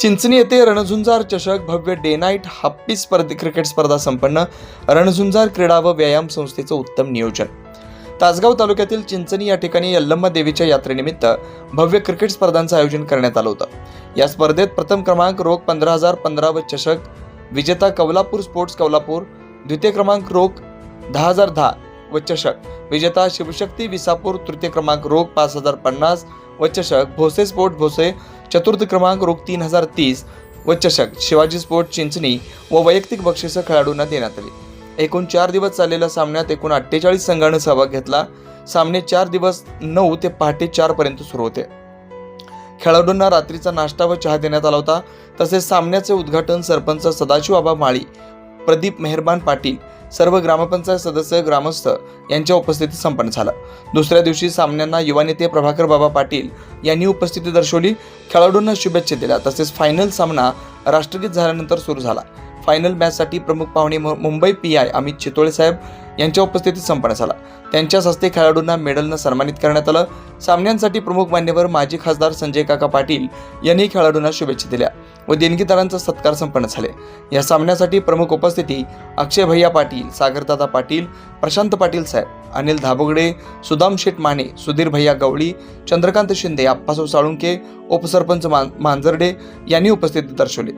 चिंचणी येथे रणझुंजार चषक भव्य डे नाईट हाप्पी स्पर्धे क्रिकेट स्पर्धा संपन्न रणझुंजार क्रीडा व व्यायाम संस्थेचं उत्तम नियोजन. तासगाव तालुक्यातील चिंचणी या ठिकाणी यल्लम्मा देवीच्या यात्रेनिमित्त भव्य क्रिकेट स्पर्धांचं आयोजन करण्यात आलं होतं. या स्पर्धेत प्रथम क्रमांक रोख पंधरा हजार पंधरा व चषक विजेता कौलापूर स्पोर्ट्स कौलापूर द्वितीय क्रमांक रोख दहा हजार दहा व चषक विजेता शिवशक्ती विसापूर तृतीय क्रमांक रोख पाच हजार पन्नास व चषक भोसे स्पोर्ट भोसे चतुर्थ क्रमांक रोख तीन हजार तीस व चषक शिवाजी स्पोर्ट चिंचणी व वैयक्तिक बक्षिसं खेळाडूंना देण्यात आली. एकूण चार दिवस चाललेल्या सामन्यात एकूण अठ्ठेचाळीस संघानं सहभाग घेतला. सामने चार दिवस नऊ ते पहाटे चारपर्यंत सुरू होते. खेळाडूंना रात्रीचा नाश्ता व चहा देण्यात आला होता. तसेच सामन्याचे उद्घाटन सरपंच सदाशिव आबा माळी प्रदीप मेहरबान पाटील सर्व ग्रामपंचायत सदस्य ग्रामस्थ यांच्या उपस्थितीत संपन्न झालं. दुसऱ्या दिवशी सामन्यांना युवा नेते प्रभाकर बाबा पाटील यांनी उपस्थिती दर्शवली. खेळाडूंना शुभेच्छा दिल्या. तसेच फायनल सामना राष्ट्रगीत झाल्यानंतर सुरू झाला. फायनल मॅचसाठी प्रमुख पाहुणे मु- मुंबई पी आय अमित चितोळे साहेब यांच्या उपस्थितीत संपन्न झाला. त्यांच्याच हस्ते खेळाडूंना मेडलनं सन्मानित करण्यात आलं. सामन्यांसाठी प्रमुख मान्यवर माजी खासदार संजय काका पाटील यांनी खेळाडूंना शुभेच्छा दिल्या व देणगीदारांचा सत्कार संपन्न झाले. या सामन्यासाठी प्रमुख उपस्थिती अक्षय भैया पाटील सागरदादा पाटील प्रशांत पाटील साहेब अनिल धाबोगडे सुदाम शेठ माने सुधीर भैया गवळी चंद्रकांत शिंदे आप्पासाहेब साळुंके उपसरपंच मान मांजर्डे यांनी उपस्थिती दर्शवली.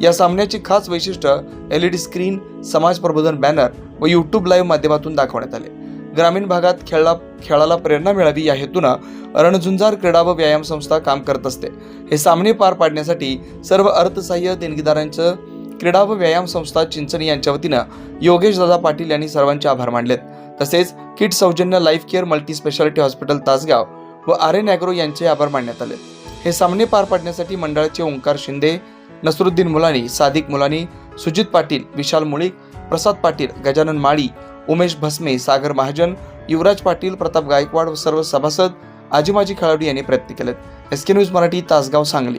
या सामन्याची खास वैशिष्ट्य एल ई डी स्क्रीन समाज प्रबोधन बॅनर व यूट्यूब लाईव्ह माध्यमातून दाखवण्यात आले. ग्रामीण भागात खेळला खेळाला प्रेरणा मिळावी या हेतूनं रणझुंजार क्रीडा व व्यायाम संस्था काम करत असते. हे सामने पार पाडण्यासाठी सर्व अर्थसहाय्य देणगीदारांचं क्रीडा व व्यायाम संस्था चिंचणी यांच्या वतीनं योगेश दादा पाटील यांनी सर्वांचे आभार मानलेत. तसेच किट सौजन्य life care multi speciality hospital Tasgaon व आर एन ॲग्रो यांचे आभार मानण्यात आले. हे सामने पार पाडण्यासाठी मंडळाचे ओंकार शिंदे नसरुद्दीन मुलानी सादिक मुलानी सुजित पाटील विशाल मुळीक प्रसाद पाटील गजानन माळी उमेश भस्मे सागर महाजन युवराज पाटील प्रताप गायकवाड व सर्व सभासद आजी माजी खेळाडू यांनी प्रयत्न केलेत. S K news Marathi Tasgaon Sangli.